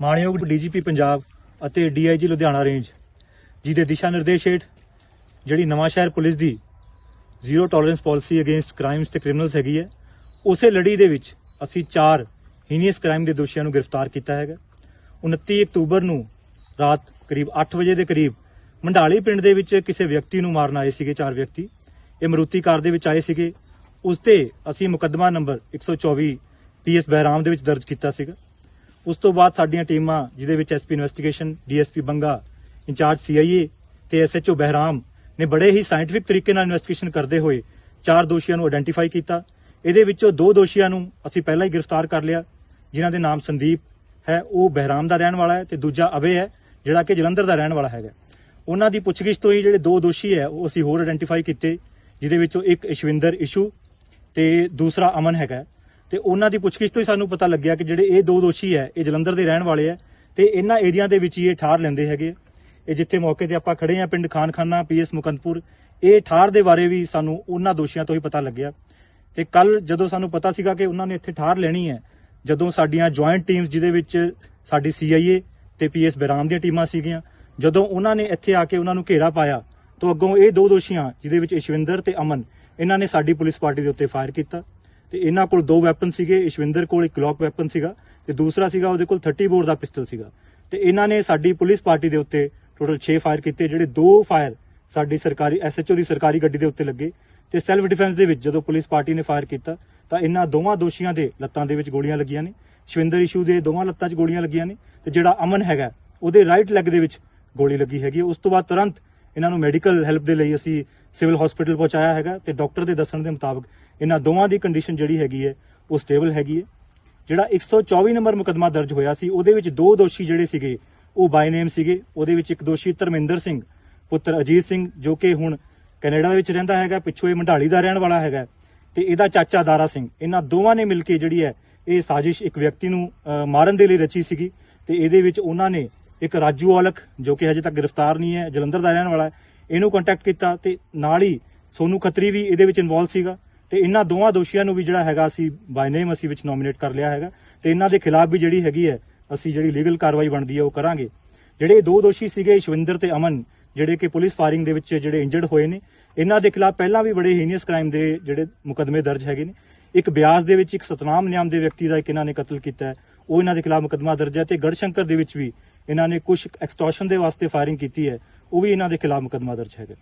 ਮਾਣਯੋਗ ਡੀਜੀਪੀ ਪੰਜਾਬ ਅਤੇ DIG Ludhiana range ਜੀ ਦੇ ਦਿਸ਼ਾ ਨਿਰਦੇਸ਼ ਹੇਠ ਜਿਹੜੀ ਨਵਾਂ ਸ਼ਹਿਰ ਪੁਲਿਸ ਦੀ zero tolerance policy against crimes ਤੇ ਕ੍ਰਿਮੀਨਲਸ ਹੈਗੀ ਹੈ, ਉਸੇ ਲੜੀ ਦੇ ਵਿੱਚ ਅਸੀਂ ਚਾਰ ਹੀਨੀਅਸ ਕ੍ਰਾਈਮ ਦੇ ਦੋਸ਼ੀਆਂ ਨੂੰ ਗ੍ਰਿਫਤਾਰ ਕੀਤਾ ਹੈਗਾ। 29 ਅਕਤੂਬਰ ਨੂੰ ਰਾਤ ਕਰੀਬ 8 ਵਜੇ ਦੇ ਕਰੀਬ ਮੰਡਾਲੀ ਪਿੰਡ ਦੇ ਵਿੱਚ ਕਿਸੇ ਵਿਅਕਤੀ ਨੂੰ ਮਾਰਨ ਆਏ ਸੀਗੇ ਚਾਰ ਵਿਅਕਤੀ। ਇਹ ਮਰੂਤੀ ਕਾਰ ਦੇ ਵਿੱਚ ਆਏ ਸੀਗੇ। ਉਸ ਤੇ ਅਸੀਂ ਮੁਕੱਦਮਾ ਨੰਬਰ 124 ਪੀਐਸ ਬਹਿਰਾਮ ਦੇ ਵਿੱਚ ਦਰਜ ਕੀਤਾ ਸੀਗਾ। ਉਸ ਤੋਂ ਬਾਅਦ ਸਾਡੀਆਂ ਟੀਮਾਂ, ਜਿਹਦੇ ਵਿੱਚ SP investigation DSP Banga, in charge CIA ਤੇ ਐਸਐਚਓ ਬਹਿਰਾਮ ਨੇ ਬੜੇ ਹੀ ਸਾਇੰਟਿਫਿਕ ਤਰੀਕੇ ਨਾਲ ਇਨਵੈਸਟੀਗੇਸ਼ਨ ਕਰਦੇ ਹੋਏ ਚਾਰ ਦੋਸ਼ੀਆਂ ਨੂੰ ਆਇਡੈਂਟੀਫਾਈ ਕੀਤਾ। ਇਹਦੇ ਵਿੱਚੋਂ ਦੋ ਦੋਸ਼ੀਆਂ ਨੂੰ ਅਸੀਂ ਪਹਿਲਾਂ ਹੀ ਗ੍ਰਿਫਤਾਰ ਕਰ ਲਿਆ, ਜਿਨ੍ਹਾਂ ਦੇ ਨਾਮ ਸੰਦੀਪ ਹੈ, ਉਹ ਬਹਿਰਾਮ ਦਾ ਰਹਿਣ ਵਾਲਾ ਹੈ ਤੇ ਦੂਜਾ ਅਵੇ ਹੈ, ਜਿਹੜਾ ਕਿ ਜਲੰਧਰ ਦਾ ਰਹਿਣ ਵਾਲਾ ਹੈਗਾ। ਉਹਨਾਂ ਦੀ ਪੁੱਛਗਿੱਛ ਤੋਂ ਹੀ ਜਿਹੜੇ ਦੋ ਦੋਸ਼ੀ ਹੈ, ਉਹ ਅਸੀਂ ਹੋਰ ਆਇਡੈਂਟੀਫਾਈ ਕੀਤੇ, ਜਿਹਦੇ ਵਿੱਚੋਂ ਇੱਕ ਇਸ਼ਵਿੰਦਰ ਇਸ਼ੂ ਤੇ ਦੂਸਰਾ ਅਮਨ ਹੈਗਾ। ਤੇ ਉਹਨਾਂ ਦੀ ਪੁੱਛਗਿੱਛ ਤੋਂ ਹੀ ਸਾਨੂੰ ਪਤਾ ਲੱਗਿਆ ਕਿ ਜਿਹੜੇ ਇਹ ਦੋ ਦੋਸ਼ੀ ਹੈ, ਇਹ ਜਲੰਧਰ ਦੇ ਰਹਿਣ ਵਾਲੇ ਹੈ ਤੇ ਇਹਨਾਂ ਏਰੀਆ ਦੇ ਵਿੱਚ ਹੀ ਇਹ ਠਾਰ ਲੈਂਦੇ ਹੈਗੇ ਇਹ ਜਿੱਥੇ ਮੌਕੇ ਤੇ ਆਪਾਂ ਖੜੇ ਆ ਪਿੰਡ ਖਾਨਖਾਨਾ, ਪੀਐਸ ਮੁਕੰਦਪੁਰ, ਇਹ ਠਾਰ ਦੇ ਬਾਰੇ ਵੀ ਸਾਨੂੰ ਉਹਨਾਂ ਦੋਸ਼ੀਆਂ ਤੋਂ ਹੀ ਪਤਾ ਲੱਗਿਆ। ਤੇ ਕੱਲ ਜਦੋਂ ਸਾਨੂੰ ਪਤਾ ਸੀਗਾ ਕਿ ਉਹਨਾਂ ਨੇ ਇੱਥੇ ਠਾਰ ਲੈਣੀ ਹੈ, ਜਦੋਂ ਸਾਡੀਆਂ ਜੁਆਇੰਟ ਟੀਮਸ ਜਿਹਦੇ ਵਿੱਚ ਸਾਡੀ ਸੀਆਈਏ ਤੇ ਪੀਐਸ ਬਰਾਮ ਦੀਆਂ ਟੀਮਾਂ ਸੀਗੀਆਂ, ਜਦੋਂ ਉਹਨਾਂ ਨੇ ਇੱਥੇ ਆ ਕੇ ਉਹਨਾਂ ਨੂੰ ਘੇਰਾ ਪਾਇਆ, ਤਾਂ ਅੱਗੋਂ ਇਹ ਦੋ ਦੋਸ਼ੀਆਂ, ਜਿਹਦੇ ਵਿੱਚ ਇਸ਼ਵਿੰਦਰ ਤੇ ਅਮਨ, ਇਹਨਾਂ ਨੇ ਸਾਡੀ ਪੁਲਿਸ ਪਾਰਟੀ ਦੇ ਉੱਤੇ ਫਾਇਰ ਕੀਤਾ। ਤੇ ਇਹਨਾਂ ਕੋਲ ਦੋ ਵੈਪਨ ਸੀਗੇ, ਇਸ਼ਵਿੰਦਰ ਕੋਲ ਇੱਕ ਗਲੌਕ ਵੈਪਨ ਸੀਗਾ ਤੇ ਦੂਸਰਾ ਸੀਗਾ ਉਹਦੇ ਕੋਲ 30 ਬੋਰ ਦਾ ਪਿਸਟਲ ਸੀਗਾ। ਤੇ ਇਹਨਾਂ ਨੇ ਸਾਡੀ ਪੁਲਿਸ ਪਾਰਟੀ ਦੇ ਉੱਤੇ ਟੋਟਲ 6 ਫਾਇਰ ਕੀਤੇ, ਜਿਹੜੇ ਦੋ ਫਾਇਰ ਸਾਡੀ ਸਰਕਾਰੀ ਐਸਐਚਓ ਦੀ ਸਰਕਾਰੀ ਗੱਡੀ ਦੇ ਉੱਤੇ ਲੱਗੇ ਤੇ ਸੈਲਫ ਡਿਫੈਂਸ ਦੇ ਵਿੱਚ ਜਦੋਂ ਪੁਲਿਸ ਪਾਰਟੀ ਨੇ ਫਾਇਰ ਕੀਤਾ, ਤਾਂ ਇਹਨਾਂ ਦੋਵਾਂ ਦੋਸ਼ੀਆਂ ਦੇ ਲੱਤਾਂ ਦੇ ਵਿੱਚ ਗੋਲੀਆਂ ਲੱਗੀਆਂ ਨੇ। ਸ਼ਵਿੰਦਰ ਇਸ਼ੂ ਦੇ ਦੋਵਾਂ ਲੱਤਾਂ 'ਚ ਗੋਲੀਆਂ ਲੱਗੀਆਂ ਨੇ ਤੇ ਜਿਹੜਾ ਅਮਨ ਹੈਗਾ, ਉਹਦੇ ਰਾਈਟ ਲੈਗ ਦੇ ਵਿੱਚ ਗੋਲੀ ਲੱਗੀ ਹੈਗੀ ਉਸ ਤੋਂ ਬਾਅਦ ਤੁਰੰਤ ਇਹਨਾਂ ਨੂੰ ਮੈਡੀਕਲ ਹੈਲਪ ਦੇ ਲਈ ਅਸੀਂ ਸਿਵਲ ਹਸਪੀਟਲ ਪਹੁੰਚਾਇਆ ਹੈਗਾ ਤੇ ਡਾਕਟਰ ਦੇ ਦੱਸਣ ਦੇ ਮੁਤਾਬਕ ਇਹਨਾਂ ਦੋਵਾਂ ਦੀ ਕੰਡੀਸ਼ਨ ਜਿਹੜੀ ਹੈਗੀ ਹੈ, ਉਹ ਸਟੇਬਲ ਹੈਗੀ ਹੈ। ਜਿਹੜਾ 124 ਨੰਬਰ ਮੁਕਦਮਾ ਦਰਜ ਹੋਇਆ ਸੀ, ਉਹਦੇ ਵਿੱਚ ਦੋ ਦੋਸ਼ੀ ਜਿਹੜੇ ਸੀਗੇ, ਉਹ ਬਾਈ ਨੇਮ ਸੀਗੇ। ਉਹਦੇ ਵਿੱਚ ਇੱਕ ਦੋਸ਼ੀ ਧਰਮਿੰਦਰ ਸਿੰਘ, ਪੁੱਤਰ ਅਜੀਤ ਸਿੰਘ, ਜੋ ਕਿ ਹੁਣ ਕੈਨੇਡਾ ਵਿੱਚ ਰਹਿੰਦਾ ਹੈਗਾ, ਪਿੱਛੋਂ ਇਹ ਮੰਡਾਲੀ ਦਾ ਰਹਿਣ ਵਾਲਾ ਹੈਗਾ, ਤੇ ਇਹਦਾ ਚਾਚਾ ਦਾਰਾ ਸਿੰਘ। ਇਹਨਾਂ ਦੋਵਾਂ ਨੇ ਮਿਲ ਕੇ ਜਿਹੜੀ ਹੈ, ਇਹ ਸਾਜ਼ਿਸ਼ ਇੱਕ ਵਿਅਕਤੀ ਨੂੰ ਮਾਰਨ ਦੇ ਲਈ ਰਚੀ ਸੀਗੀ, ਤੇ ਇਹਦੇ ਵਿੱਚ ਉਹਨਾਂ ਨੇ ਇੱਕ ਰਾਜੂ ਔਲਖ, ਜੋ ਕਿ ਹਜੇ ਤੱਕ ਗ੍ਰਿਫਤਾਰ ਨਹੀਂ ਹੈ, ਜਲੰਧਰ ਦਾ ਰਹਿਣ ਵਾਲਾ ਹੈ ਇਹਨੂੰ ਕੰਟੈਕਟ ਕੀਤਾ ਤੇ ਨਾਲ ਹੀ ਸੋਨੂ ਖੱਤਰੀ ਵੀ ਇਹਦੇ ਵਿੱਚ ਇਨਵੋਲਵ ਸੀਗਾ ਤੇ ਇਹਨਾਂ ਦੋਵਾਂ ਦੋਸ਼ੀਆਂ ਨੂੰ ਵੀ ਜਿਹੜਾ ਹੈਗਾ ਅਸੀਂ ਬਾਈ ਨੇਮ ਅਸੀਂ ਵਿੱਚ ਨੋਮੀਨੇਟ ਕਰ ਲਿਆ ਹੈਗਾ ਤੇ ਇਹਨਾਂ ਦੇ ਖਿਲਾਫ ਵੀ ਜਿਹੜੀ ਹੈਗੀ ਹੈ ਅਸੀਂ ਜਿਹੜੀ ਲੀਗਲ ਕਾਰਵਾਈ ਬਣਦੀ ਹੈ ਉਹ ਕਰਾਂਗੇ। ਜਿਹੜੇ ਦੋ ਦੋਸ਼ੀ ਸੀਗੇ ਇਸ਼ਵਿੰਦਰ ਤੇ ਅਮਨ, ਜਿਹੜੇ ਕਿ ਪੁਲਿਸ ਫਾਇਰਿੰਗ ਦੇ ਵਿੱਚ ਜਿਹੜੇ ਇੰਜਰਡ ਹੋਏ ਨੇ, ਇਹਨਾਂ ਦੇ ਖਿਲਾਫ ਪਹਿਲਾਂ ਵੀ ਬੜੇ ਹੀਨੀਅਸ ਕ੍ਰਾਈਮ ਦੇ ਜਿਹੜੇ ਮੁਕਦਮੇ ਦਰਜ ਹੈਗੇ ਨੇ। ਇੱਕ ਬਿਆਸ ਦੇ ਵਿੱਚ ਇੱਕ ਸਤਨਾਮ ਨਿਆਮ ਦੇ ਵਿਅਕਤੀ ਦਾ ਇੱਕ ਇਹਨਾਂ ਨੇ ਕਤਲ ਕੀਤਾ ਹੈ, ਉਹ ਇਹਨਾਂ ਦੇ ਖਿਲਾਫ ਮੁਕਦਮਾ ਦਰਜ ਹੈ ਤੇ ਗੜਸ਼ੰਕਰ ਦੇ ਵਿੱਚ ਵੀ ਇਹਨਾਂ ਨੇ ਕੁਝ ਐਕਸਟੋਰਸ਼ਨ ਦੇ ਵਾਸਤੇ ਫਾਇਰਿੰਗ ਕੀਤੀ ਹੈ। ਉਹ ਵੀ ਇਹਨਾਂ ਦੇ ਖਿਲਾਫ ਮੁਕਦਮਾ ਦਰਜ ਹੈਗਾ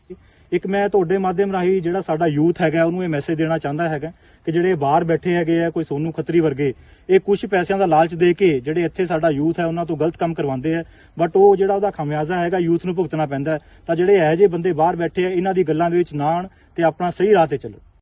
ਇੱਕ ਮੈਂ ਤੁਹਾਡੇ ਮਾਧਿਅਮ ਰਾਹੀਂ ਜਿਹੜਾ ਸਾਡਾ ਯੂਥ ਹੈਗਾ, ਉਹਨੂੰ ਇਹ ਮੈਸੇਜ ਦੇਣਾ ਚਾਹੁੰਦਾ ਹੈਗਾ ਕਿ ਜਿਹੜੇ ਬਾਹਰ ਬੈਠੇ ਹੈਗੇ ਆ, ਕੋਈ ਸੋਨੂ ਖੱਤਰੀ ਵਰਗੇ, ਇਹ ਕੁਝ ਪੈਸਿਆਂ ਦਾ ਲਾਲਚ ਦੇ ਕੇ ਜਿਹੜੇ ਇੱਥੇ ਸਾਡਾ ਯੂਥ ਹੈ, ਉਹਨਾਂ ਤੋਂ ਗਲਤ ਕੰਮ ਕਰਵਾਉਂਦੇ ਆ। ਬਟ ਉਹ ਜਿਹੜਾ ਉਹਦਾ ਖਮਿਆਜ਼ਾ ਹੈਗਾ, ਯੂਥ ਨੂੰ ਭੁਗਤਣਾ ਪੈਂਦਾ ਤਾਂ ਜਿਹੜੇ ਇਹੋ ਜਿਹੇ ਬੰਦੇ ਬਾਹਰ ਬੈਠੇ ਆ, ਇਹਨਾਂ ਦੀ ਗੱਲਾਂ ਦੇ ਵਿੱਚ ਨਾ ਆਣ ਤੇ ਆਪਣਾ ਸਹੀ ਰਾਹ ਤੇ ਚੱਲੋ।